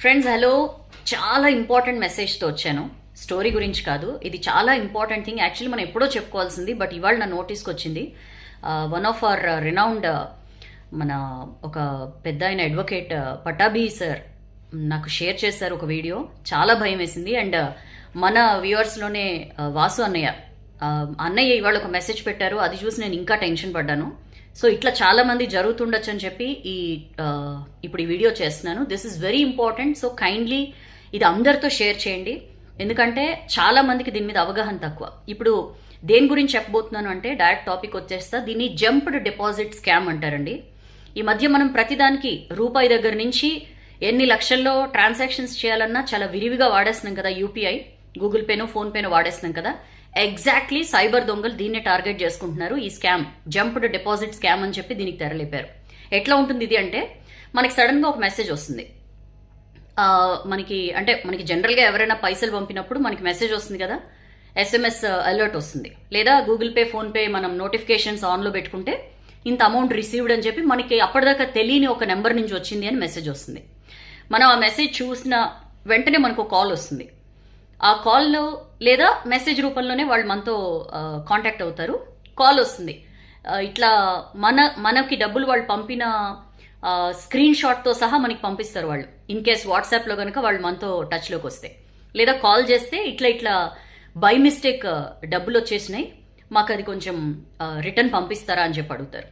Friends hello చాలా important మెసేజ్తో వచ్చాను. స్టోరీ గురించి కాదు. ఇది చాలా ఇంపార్టెంట్ థింగ్ యాక్చువల్లీ మనం ఎప్పుడో చెప్పుకోవాల్సింది బట్ ఇవాళ నా నోటీస్కి వచ్చింది. వన్ ఆఫ్ అవర్ రినౌండ్ మన ఒక పెద్ద ఆయన అడ్వకేట్ పటాబీ సార్ నాకు షేర్ చేశారు ఒక వీడియో చాలా భయం వేసింది. అండ్ uh, మన వ్యూవర్స్లోనే uh, వాసు అన్నయ్య. అన్నయ్య ఇవాళ ఒక మెసేజ్ పెట్టారు. అది చూసి నేను ఇంకా టెన్షన్ పడ్డాను. సో ఇట్లా చాలామంది జరుగుతుండొచ్చు అని చెప్పి ఈ ఇప్పుడు ఈ వీడియో చేస్తున్నాను. This is very important so kindly ఇది అందరితో షేర్ చేయండి. ఎందుకంటే చాలా మందికి దీని మీద అవగాహన తక్కువ. ఇప్పుడు దేని గురించి చెప్పబోతున్నాను అంటే డైరెక్ట్ టాపిక్ వచ్చేస్తా. దీన్ని జంప్డ్ డిపాజిట్ స్కామ్ అంటారండి. ఈ మధ్య మనం ప్రతిదానికి రూపాయి దగ్గర నుంచి ఎన్ని లక్షల్లో ట్రాన్సాక్షన్స్ చేయాలన్నా చాలా విరివిగా వాడేస్తున్నాం కదా యూపీఐ గూగుల్ పేనో ఫోన్ పేనో వాడేస్తున్నాం కదా. ఎగ్జాక్ట్లీ సైబర్ దొంగలు దీన్నే టార్గెట్ చేసుకుంటున్నారు. ఈ స్కామ్ జంప్డ్ డిపాజిట్ స్కామ్ అని చెప్పి దీనికి తెరలేపారు. ఎట్లా ఉంటుంది ఇది అంటే మనకి సడన్గా ఒక మెసేజ్ వస్తుంది. మనకి అంటే మనకి జనరల్గా ఎవరైనా పైసలు పంపినప్పుడు మనకి మెసేజ్ వస్తుంది కదా ఎస్ఎంఎస్ అలర్ట్ వస్తుంది. లేదా గూగుల్ పే ఫోన్పే మనం నోటిఫికేషన్స్ ఆన్లో పెట్టుకుంటే ఇంత అమౌంట్ రిసీవ్డ్ అని చెప్పి మనకి అప్పటిదాకా తెలియని ఒక నెంబర్ నుంచి వచ్చింది అని మెసేజ్ వస్తుంది. మనం ఆ మెసేజ్ చూసిన వెంటనే మనకు కాల్ వస్తుంది. ఆ కాల్లో లేదా మెసేజ్ రూపంలోనే వాళ్ళు మనతో కాంటాక్ట్ అవుతారు. కాల్ వస్తుంది. ఇట్లా మన మనకి డబ్బులు వాళ్ళు పంపిన స్క్రీన్ షాట్తో సహా మనకి పంపిస్తారు వాళ్ళు. ఇన్ కేస్ వాట్సాప్లో కనుక వాళ్ళు మనతో టచ్లోకి వస్తే. లేదా కాల్ చేస్తే ఇట్లా ఇట్లా బై మిస్టేక్ డబ్బులు వచ్చేసినాయి. మాకు అది కొంచెం రిటర్న్ పంపిస్తారా అని చెప్పి అడుగుతారు.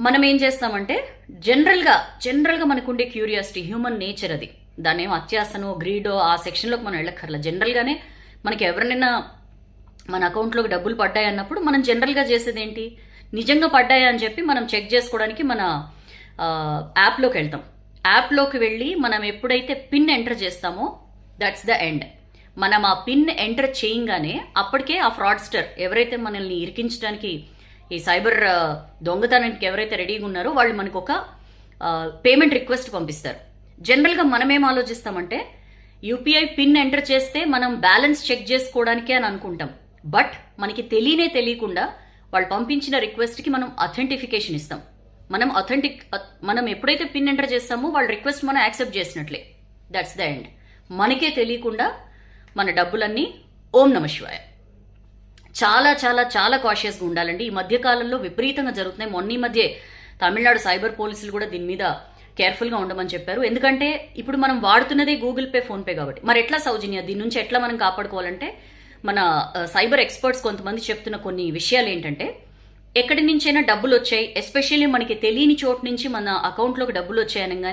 మనం ఏం చేస్తామంటే జనరల్గా జనరల్గా మనకుండే క్యూరియాసిటీ హ్యూమన్ నేచర్ అది. దాని ఏమో అత్యాసనో గ్రీడో ఆ సెక్షన్లోకి మనం వెళ్ళక్కర్లా. జనరల్గానే మనకి ఎవరినైనా మన అకౌంట్లోకి డబ్బులు పడ్డాయి అన్నప్పుడు మనం జనరల్గా చేసేది ఏంటి నిజంగా పడ్డాయా అని చెప్పి మనం చెక్ చేసుకోవడానికి మన యాప్లోకి వెళ్తాం. యాప్లోకి వెళ్ళి మనం ఎప్పుడైతే పిన్ ఎంటర్ చేస్తామో దట్స్ ద ఎండ్. మనం ఆ పిన్ ఎంటర్ చేయంగానే అప్పటికే ఆ ఫ్రాడ్స్టర్ ఎవరైతే మనల్ని ఇరికించడానికి ఈ సైబర్ దొంగతనానికి ఎవరైతే రెడీగా ఉన్నారో వాళ్ళు మనకు ఒక పేమెంట్ రిక్వెస్ట్ పంపిస్తారు. జనరల్గా మనం ఏం ఆలోచిస్తామంటే యూపీఐ పిన్ ఎంటర్ చేస్తే మనం బ్యాలెన్స్ చెక్ చేసుకోవడానికే అని అనుకుంటాం. బట్ మనకి తెలియనే తెలియకుండా వాళ్ళు పంపించిన రిక్వెస్ట్కి మనం అథెంటిఫికేషన్ ఇస్తాం. మనం అథెంటిక్ మనం ఎప్పుడైతే పిన్ ఎంటర్ చేస్తామో వాళ్ళ రిక్వెస్ట్ మనం యాక్సెప్ట్ చేసినట్లే. దట్స్ ద ఎండ్ మనకే తెలియకుండా మన డబ్బులన్నీ ఓం నమ శివాయ. చాలా చాలా చాలా కాషియస్గా ఉండాలండి. ఈ మధ్య కాలంలో విపరీతంగా జరుగుతున్నాయి. మొన్న ఈ మధ్య తమిళనాడు సైబర్ పోలీసులు కూడా దీని మీద కేర్ఫుల్గా ఉండమని చెప్పారు. ఎందుకంటే ఇప్పుడు మనం వాడుతున్నదే గూగుల్ పే ఫోన్ పే కాబట్టి. మరి ఎట్లా సౌజన్య? దీని నుంచి ఎట్లా మనం కాపాడుకోవాలంటే మన సైబర్ ఎక్స్పర్ట్స్ కొంతమంది చెప్తున్న కొన్ని విషయాలు ఏంటంటే ఎక్కడి నుంచైనా డబ్బులు వచ్చాయి. ఎస్పెషల్లీ మనకి తెలియని చోటు నుంచి మన అకౌంట్లోకి డబ్బులు వచ్చాయనగా